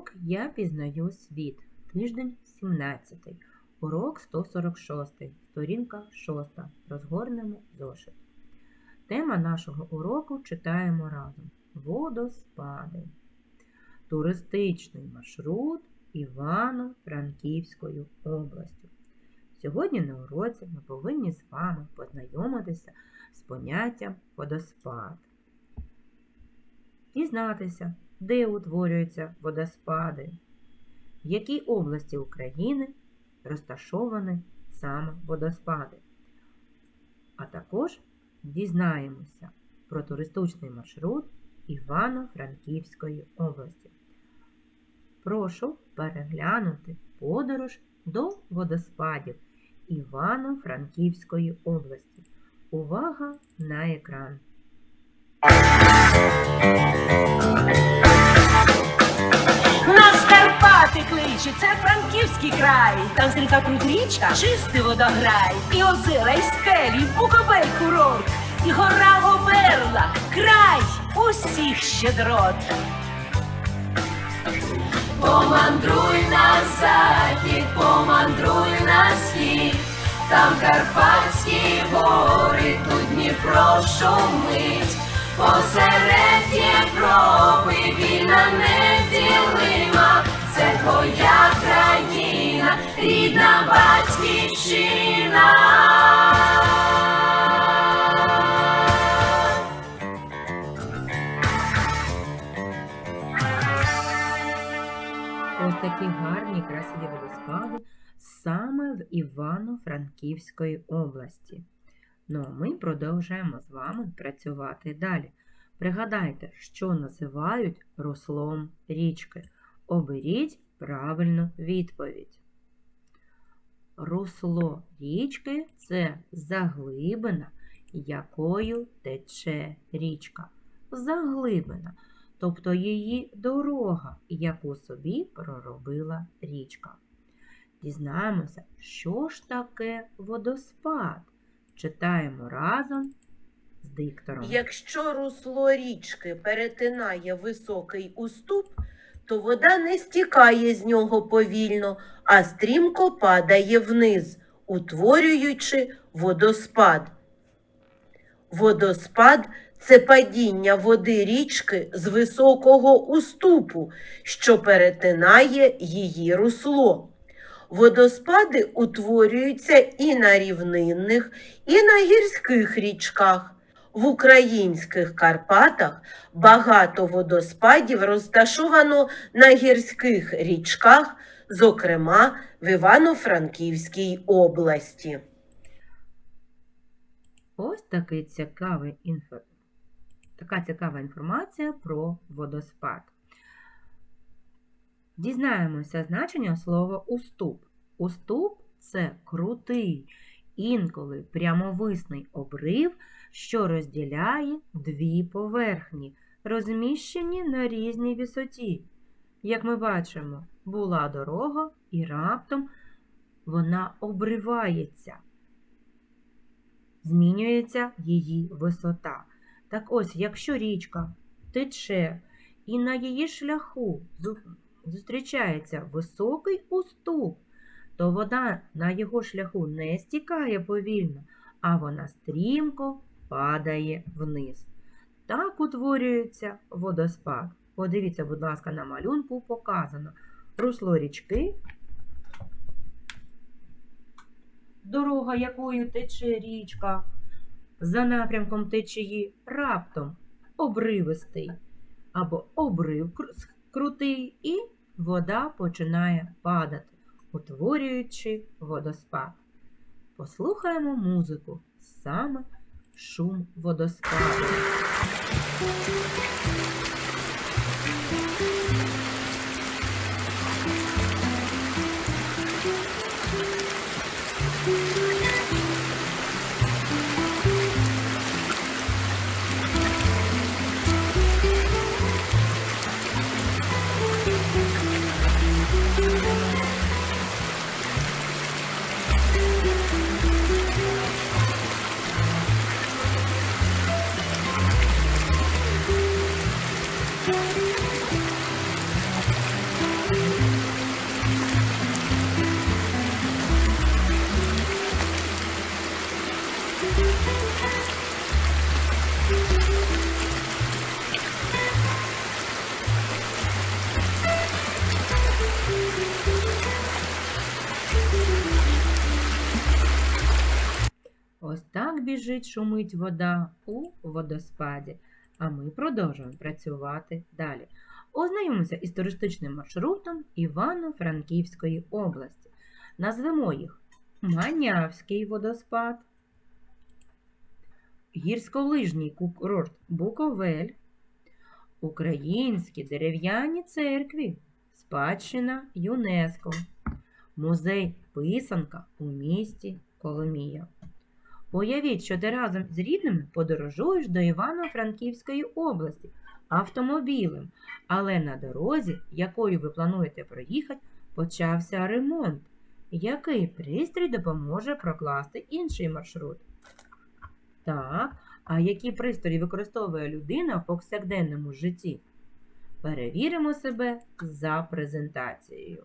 Урок Я пізнаю світ. Тиждень 17. Урок 146. Сторінка 6. Розгорнемо зошит. Тема нашого уроку читаємо разом. Водоспади. Туристичний маршрут Івано-Франківською областю. Сьогодні на уроці ми повинні з вами познайомитися з поняттям водоспад. Дізнатися, де утворюються водоспади, в якій області України розташовані саме водоспади. А також дізнаємося про туристичний маршрут Івано-Франківської області. Прошу переглянути подорож до водоспадів Івано-Франківської області. Увага на екран! Карпати кличе, це Франківський край. Там стріка крут річка, чистий водограй. І озера, і скелі, і Буковель курорт, і гора Говерла, край усіх щедрот. Помандруй на захід, помандруй на схід, там Карпатські гори, тут Дніпро шумить, посеред Європи вільна неділима, це твоя країна, рідна батьківщина. Ось такі гарні красиві водоспади саме в Івано-Франківської області. Ну а ми продовжуємо з вами працювати далі. Пригадайте, що називають руслом річки. Оберіть правильну відповідь. Русло річки це заглибина, якою тече річка. Заглибина, тобто її дорога, яку собі проробила річка. Дізнаємося, що ж таке водоспад. Читаємо разом з диктором. Якщо русло річки перетинає високий уступ, то вода не стікає з нього повільно, а стрімко падає вниз, утворюючи водоспад. Водоспад це падіння води річки з високого уступу, що перетинає її русло. Водоспади утворюються і на рівнинних, і на гірських річках. В українських Карпатах багато водоспадів розташовано на гірських річках, зокрема в Івано-Франківській області. Ось такий цікавий інфо... така цікава інформація про водоспад. Дізнаємося значення слова уступ. Уступ це крутий, інколи прямовисний обрив, що розділяє дві поверхні, розміщені на різній висоті. Як ми бачимо, була дорога і раптом вона обривається змінюється її висота. Так ось, якщо річка тече і на її шляху зустрічається високий уступ, то вода на його шляху не стікає повільно, а вона стрімко падає вниз. Так утворюється водоспад. Подивіться, будь ласка, на малюнку показано русло річки, дорога, якою тече річка, за напрямком течії раптом обривистий або обрив крутий, і вода починає падати, утворюючи водоспад. Послухаємо музику, саме шум водоспаду. Ось так біжить, шумить вода у водоспаді. А ми продовжуємо працювати далі. Ознайомимося із туристичним маршрутом Івано-Франківської області. Назвемо їх Манявський водоспад, гірськолижній курорт Буковель, Українські дерев'яні церкві, спадщина ЮНЕСКО, музей Писанка у місті Коломія. Уявіть, що ти разом з рідними подорожуєш до Івано-Франківської області автомобілем, але на дорозі, якою ви плануєте проїхати, почався ремонт. Який пристрій допоможе прокласти інший маршрут? Так, а які пристрої використовує людина в повсякденному житті? Перевіримо себе за презентацією.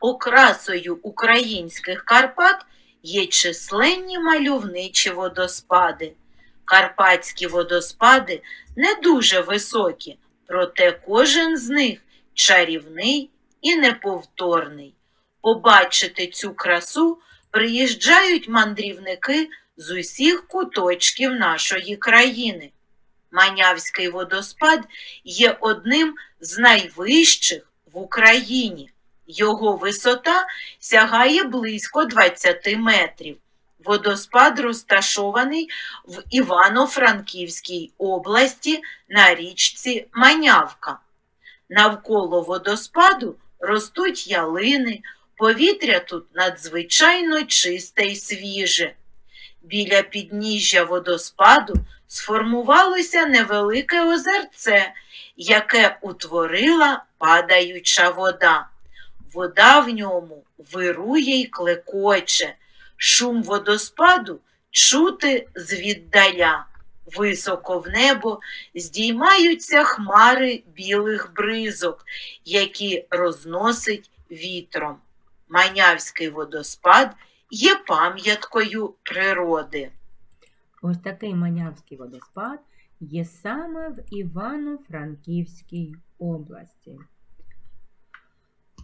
Окрасою українських Карпат є численні мальовничі водоспади. Карпатські водоспади не дуже високі, проте кожен з них чарівний і неповторний. Побачити цю красу приїжджають мандрівники з усіх куточків нашої країни. Манявський водоспад є одним з найвищих в Україні. Його висота сягає близько 20 метрів. Водоспад розташований в Івано-Франківській області на річці Манявка. Навколо водоспаду ростуть ялини, повітря тут надзвичайно чисте і свіже. Біля підніжжя водоспаду сформувалося невелике озерце, яке утворила падаюча вода. Вода в ньому вирує й клекоче. Шум водоспаду чути звіддаля. Високо в небо здіймаються хмари білих бризок, які розносить вітром. Манявський водоспад є пам'яткою природи. Ось такий Манявський водоспад є саме в Івано-Франківській області.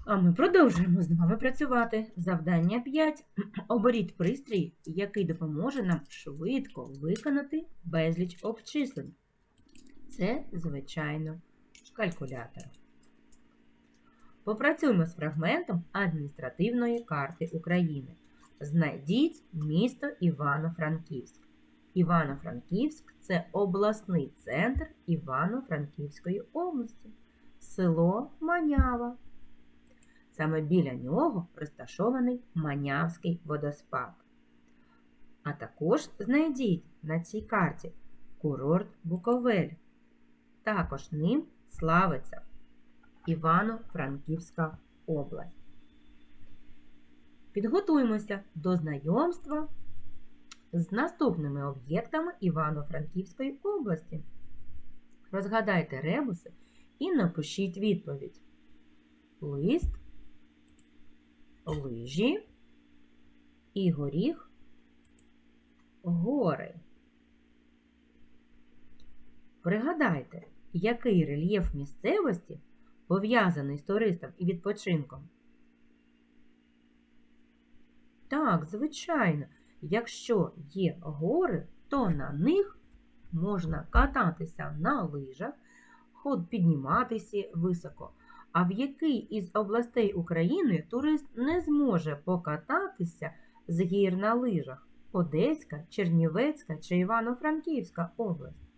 А ми продовжуємо з вами працювати. Завдання 5. Оберіть пристрій, який допоможе нам швидко виконати безліч обчислень. Це, звичайно, калькулятор. Попрацюємо з фрагментом адміністративної карти України. Знайдіть місто Івано-Франківськ. Івано-Франківськ це обласний центр Івано-Франківської області, село Манява. Саме біля нього розташований Манявський водоспад. А також знайдіть на цій карті курорт Буковель. Також ним славиться Івано-Франківська область. Підготуємося до знайомства з наступними об'єктами Івано-Франківської області. Розгадайте ребуси і напишіть відповідь. Лист, лижі і горіх гори. Пригадайте, який рельєф місцевості пов'язаний з туристом і відпочинком. Так, звичайно, якщо є гори, то на них можна кататися на лижах, ход підніматися високо. А в який із областей України турист не зможе покататися з гір на лижах? Одеська, Чернівецька чи Івано-Франківська область?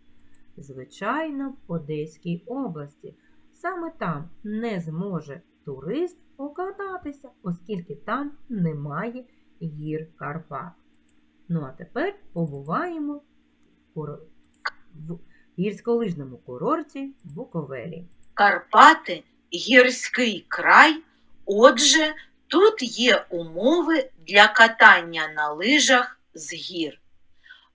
Звичайно, в Одеській області. Саме там не зможе турист покататися, оскільки там немає гір Карпат. Ну а тепер побуваємо в гірськолижному курорті Буковелі. Карпати гірський край, отже, тут є умови для катання на лижах з гір.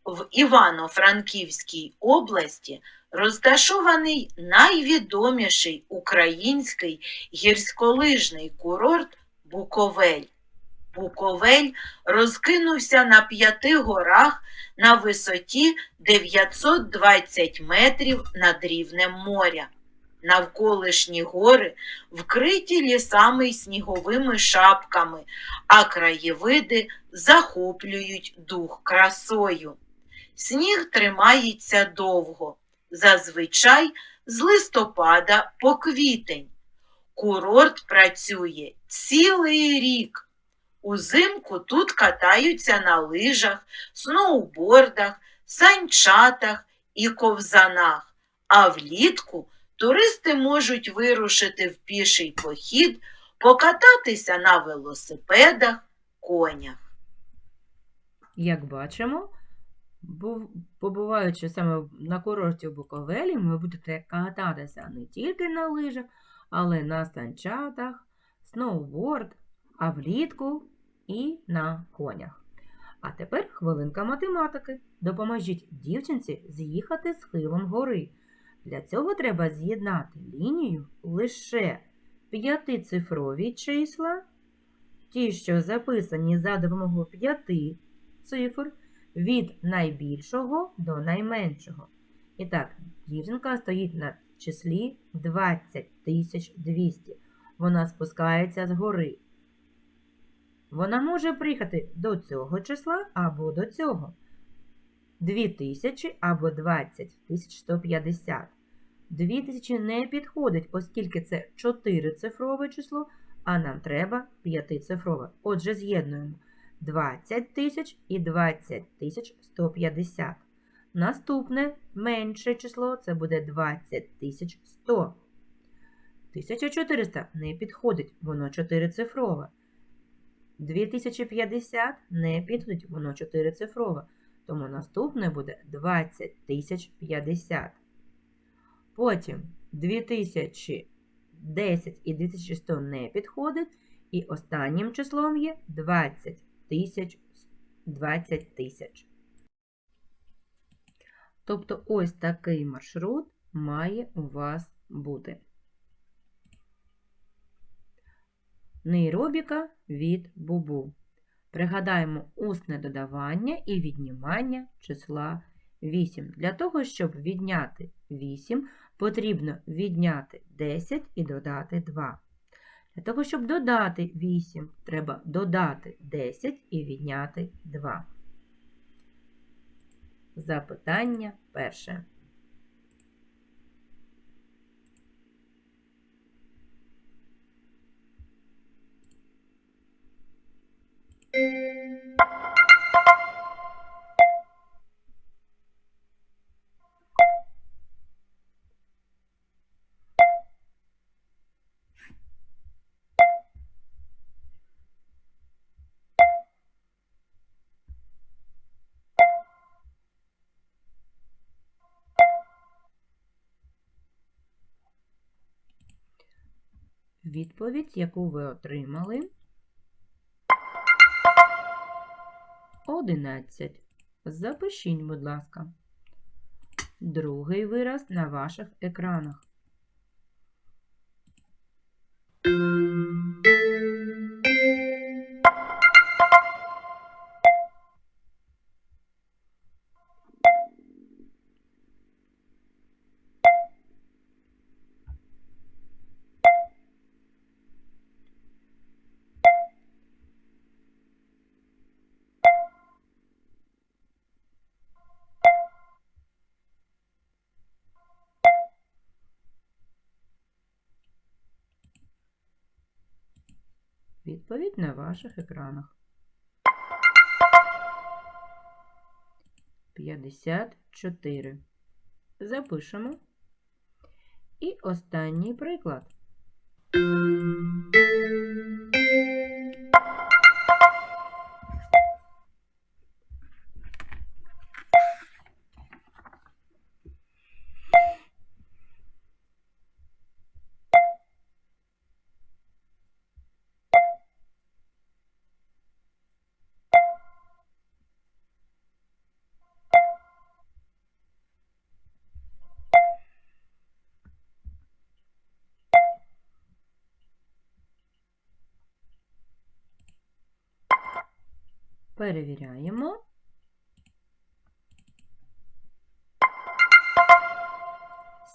В Івано-Франківській області розташований найвідоміший український гірськолижний курорт Буковель. Буковель розкинувся на п'яти горах на висоті 920 метрів над рівнем моря. Навколишні гори вкриті лісами й сніговими шапками, а краєвиди захоплюють дух красою. Сніг тримається довго, зазвичай з листопада по квітень. Курорт працює цілий рік. Узимку тут катаються на лижах, сноубордах, санчатах і ковзанах, а влітку туристи можуть вирушити в піший похід, покататися на велосипедах, конях. Як бачимо, побуваючи саме на курорті в Буковелі, ви будете кататися не тільки на лижах, але на санчатах, сноуборд, а влітку і на конях. А тепер хвилинка математики. Допоможіть дівчинці з'їхати схилом гори. Для цього треба з'єднати лінію лише п'ятицифрові числа, ті, що записані за допомогою п'яти цифр, від найбільшого до найменшого. І так, дівчинка стоїть на числі 20200. Вона спускається з гори. Вона може приїхати до цього числа або до цього. 2000 або 20150. 2000 не підходить, оскільки це 4-цифрове число, а нам треба 5-цифрове. Отже, з'єднуємо 20 тисяч і 20 тисяч 150. Наступне менше число це буде 20 тисяч 100. 1400 не підходить, воно 4-цифрове. 2050 не підходить, воно 4-цифрове. Тому наступне буде 20 тисяч 50. Потім 2010 і 2100 не підходить. І останнім числом є 20 тисяч 20 тисяч. Тобто ось такий маршрут має у вас бути. Нейробіка від бубу. Пригадаємо усне додавання і віднімання числа 8. Для того, щоб відняти 8, потрібно відняти 10 і додати 2. Для того, щоб додати 8, треба додати 10 і відняти 2. Запитання перше. Відповідь, яку ви отримали. 11. Запишіть, будь ласка. Другий вираз на ваших екранах. Відповідь на ваших екранах. 54. Запишемо. І останній приклад. Перевіряємо.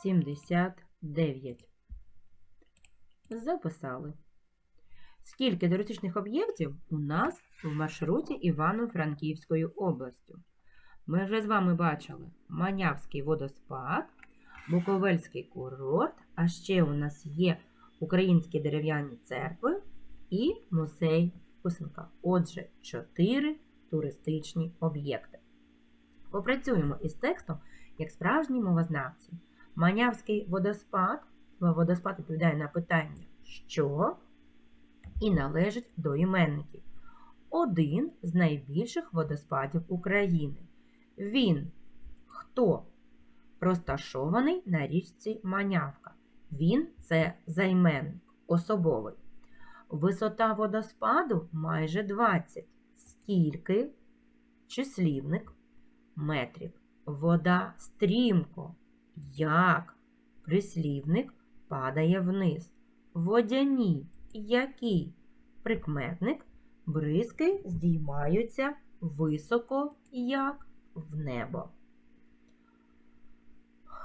Сімдесят 9. Записали. Скільки туристичних об'єктів у нас в маршруті Івано-Франківською областю? Ми вже з вами бачили Манявський водоспад, Буковельський курорт, а ще у нас є українські дерев'яні церкви і музей Писанка. Отже, 4 туристичні об'єкти. Попрацюємо із текстом як справжні мовознавці. Манявський водоспад, водоспад відповідає на питання, що і належить до іменників. Один з найбільших водоспадів України. Він хто? Розташований на річці Манявка. Він це займенник, особовий. Висота водоспаду майже 20. Скільки? Числівник метрів. Вода стрімко. Як? Прислівник падає вниз. Водяні. Який? Прикметник. Бризки здіймаються високо, як в небо.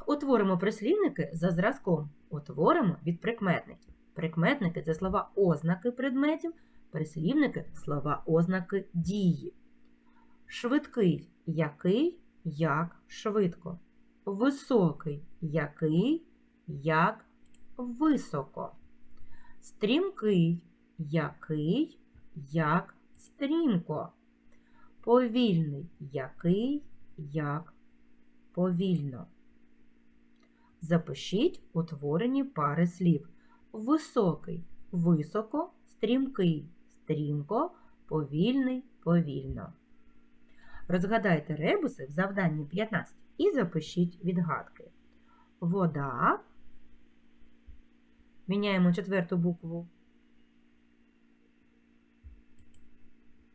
Утворимо прислівники за зразком. Утворимо від прикметників. Прикметники це слова ознаки предметів, прислівники слова ознаки дії. Швидкий який, як швидко. Високий який, як високо. Стрімкий який, як стрімко. Повільний який, як повільно. Запишіть утворені пари слів. Високий високо, стрімкий стрімко, повільний повільно. Розгадайте ребуси в завданні 15 і запишіть відгадки. Вода. Міняємо четверту букву.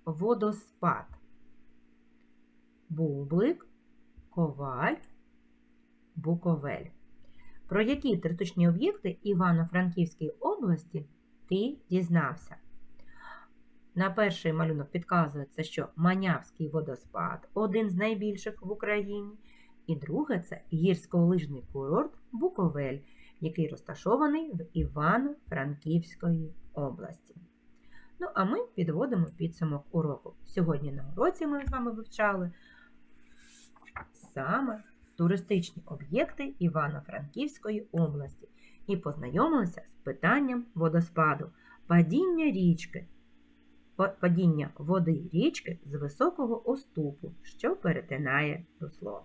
Водоспад. Бублик, коваль, буковель. Про які туристичні об'єкти Івано-Франківської області ти дізнався? На перший малюнок підказується, що Манявський водоспад один з найбільших в Україні. І друге це гірськолижний курорт Буковель, який розташований в Івано-Франківської області. Ну, а ми підводимо підсумок уроку. Сьогодні на уроці ми з вами вивчали саме туристичні об'єкти Івано-Франківської області і познайомилися з питанням водоспаду, падіння річки, падіння води річки з високого уступу, що перетинає русло.